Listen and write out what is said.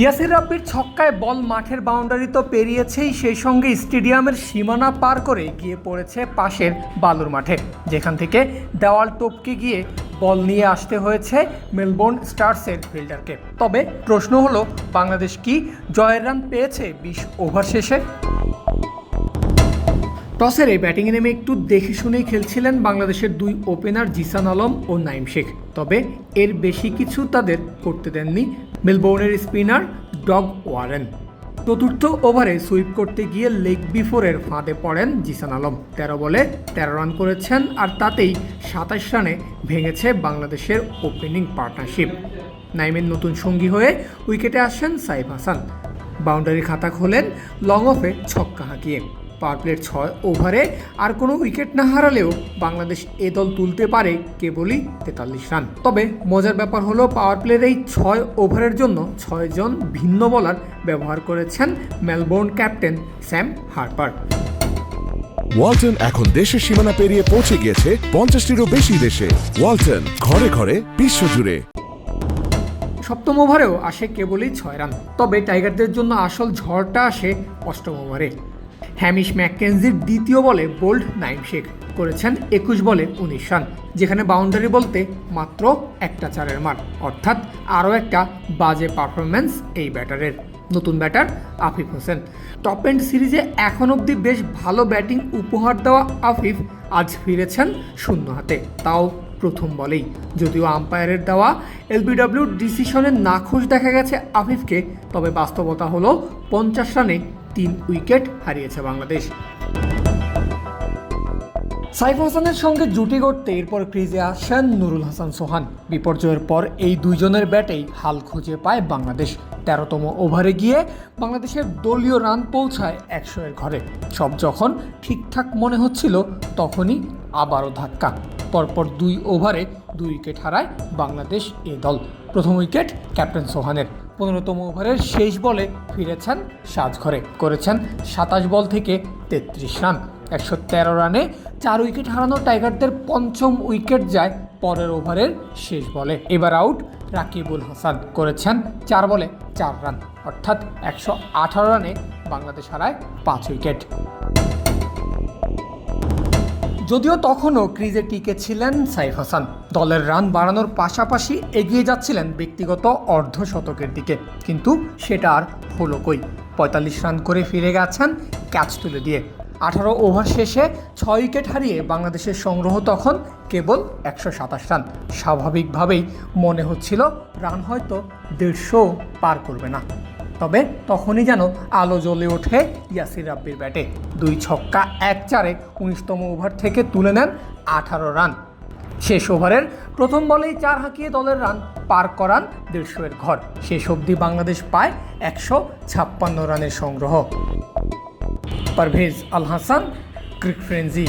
ইয়াসির রাব্বির ছক্কায় বল মাঠের বাউন্ডারি তো পেরিয়েছেই, সেই সঙ্গে স্টেডিয়ামের সীমানা পার করে গিয়ে পড়েছে পাশের বালুর মাঠে। যেখান থেকে দেওয়াল টপকে গিয়ে বল নিয়ে আসতে হয়েছে মেলবোর্ন স্টার্সের ফিল্ডারকে। তবে প্রশ্ন হলো, বাংলাদেশ কি জয়ের রান পেয়েছে বিশ ওভার শেষে? টসের এই ব্যাটিংয়ে নেমে একটু দেখে শুনেই খেলছিলেন বাংলাদেশের দুই ওপেনার জিসান আলম ও নাইম শেখ। তবে এর বেশি কিছু তাদের করতে দেননি মেলবোর্নের স্পিনার ডগ ওয়ারেন। চতুর্থ ওভারে সুইপ করতে গিয়ে লেগ বিফোরের ফাঁদে পড়েন জিসান আলম। তেরো বলে তেরো রান করেছেন আর তাতেই সাতাশ রানে ভেঙেছে বাংলাদেশের ওপেনিং পার্টনারশিপ। নাইমের নতুন সঙ্গী হয়ে উইকেটে আসেন সাইফ হাসান। বাউন্ডারি খাতা খোলেন লং অফে ছক্কা হাঁকিয়ে। পাওয়ার প্লেট ছয় ওভারে আর কোনো উইকেট না হারালেও বাংলাদেশ এ দল তুলতে পারে কেবলই তেতাল্লিশ রান। তবে মজার ব্যাপার হলো পাওয়ার প্লের এই ছয় ওভারের জন্য ছয়জন ভিন্ন বলার ব্যবহার করেছেন Melbourne captain Sam Harper. Walton এখন দেশের সীমানা পেরিয়ে পৌঁছে গিয়েছে পঞ্চাশটিরও বেশি দেশে। ওয়ালটন ঘরে ঘরে বিশ্বজুড়ে। সপ্তম ওভারেও আসে কেবলই ছয় রান তবে টাইগারদের জন্য আসল ঝড়টা আসে অষ্টম ওভারে। হ্যামিশ ম্যাককেনজির দ্বিতীয় বলে বোল্ড নাইম শেখ করেছেন একুশ বলে উনিশ রান, যেখানে বাউন্ডারি বলতে মাত্র একটা চারের মার, অর্থাৎ আরও একটা বাজে পারফরম্যান্স এই ব্যাটারের। নতুন batter Afif Hossain. Top end সিরিজে এখন অবধি বেশ ভালো ব্যাটিং উপহার দেওয়া আফিফ আজ ফিরেছেন শূন্য হাতে, তাও প্রথম বলেই। যদিও আম্পায়ারের দেওয়া এলবিডব্লিউ ডিসিশনের নাখোশ দেখা গেছে আফিফকে, তবে বাস্তবতা হলো পঞ্চাশ রানে তিন উইকেট হারিয়েছে বাংলাদেশ। সাইফ হাসানের সঙ্গে জুটি করতে এরপর ক্রিজে আসেন নুরুল হাসান সোহান। বিপর্যয়ের পর এই দুইজনের ব্যাটেই হাল খুঁজে পায় বাংলাদেশ। তেরোতম ওভারে গিয়ে বাংলাদেশের দলীয় রান পৌঁছায় একশো এর ঘরে। সব যখন ঠিকঠাক মনে হচ্ছিল, তখনই আবারও ধাক্কা। পরপর দুই ওভারে দুই উইকেট হারায় বাংলাদেশ এ দল। প্রথম উইকেট ক্যাপ্টেন সোহানের। পনেরোতম ওভারের শেষ বলে ফিরেছেন সাজঘরে। করেছেন সাতাশ বল থেকে তেত্রিশ রান। একশো তেরো রানে চার উইকেট হারানো টাইগারদের পঞ্চম উইকেট যায় পরের ওভারের শেষ বলে। এবার আউট রাকিবুল হাসান। করেছেন চার বলে চার রান। অর্থাৎ একশো আঠারো রানে বাংলাদেশ হারায় পাঁচ উইকেট। যদিও তখনও ক্রিজে টিকে ছিলেন সাইফ হাসান। দলের রান বাড়ানোর পাশাপাশি এগিয়ে যাচ্ছিলেন ব্যক্তিগত অর্ধ শতকের দিকে। কিন্তু সেটা আর হলো কই? পঁয়তাল্লিশ রান করে ফিরে গেছেন ক্যাচ তুলে দিয়ে। আঠারো ওভার শেষে ছয় উইকেট হারিয়ে বাংলাদেশের সংগ্রহ তখন কেবল একশো সাতাশ রান। স্বাভাবিকভাবেই মনে হচ্ছিল রান হয়তো দেড়শো পার করবে না। তবে তখনই যেন আলো জ্বলে ওঠে ইয়াসির রাব্বির ব্যাটে। দুই ছক্কা এক চারে উনিশতম ওভার থেকে তুলে নেন আঠারো রান। শেষ ওভারের প্রথম বলেই চার হাঁকিয়ে দলের রান পার করান দেড়শো এর ঘর। শেষ অবধি বাংলাদেশ পায় একশো ছাপ্পান্ন রানের সংগ্রহ। Parvez Al Hasan, crick frenzy